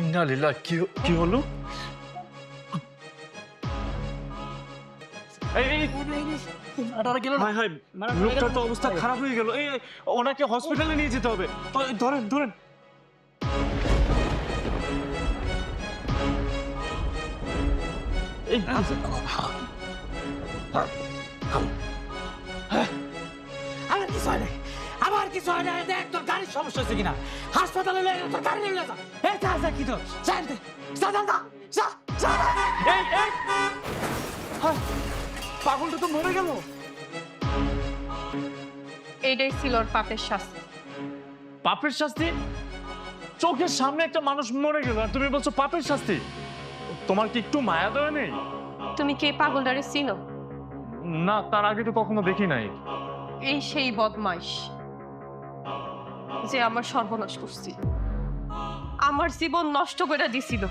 ইন্না লীলা কি কি হলো লোকটার তো অবস্থা খারাপ হয়ে গেল। এই ওনাকে হসপিটালে নিয়ে যেতে হবে। ধরেন ধরেন। আমার কিছু হয় নাই। আমার কিছু হয় নাই দেখ তোর গাড়ির সমস্যা হচ্ছে কিনা? হাসপাতালে লয়ে তোর গাড়ি নিয়ে যা এই যা যা কি তো যা এনতে। যা যা যা যা যা। এই এই। পাগলটা তো মরে গেল। এইটাই ছিল ওর পাপের শাস্তি। পাপের শাস্তি? চোখের সামনে একটা মানুষ মরে গেল আর তুমি বলছো পাপের শাস্তি? তোমার কি একটু মায়া দয়া নেই? তুমি কে পাগলটারে চিনো? না তার আগে তো কখনো দেখি নাই। এই সেই বদমাইশ। যে আমার সর্বনাশ করছি। আমার জীবন নষ্ট করে দিছিল।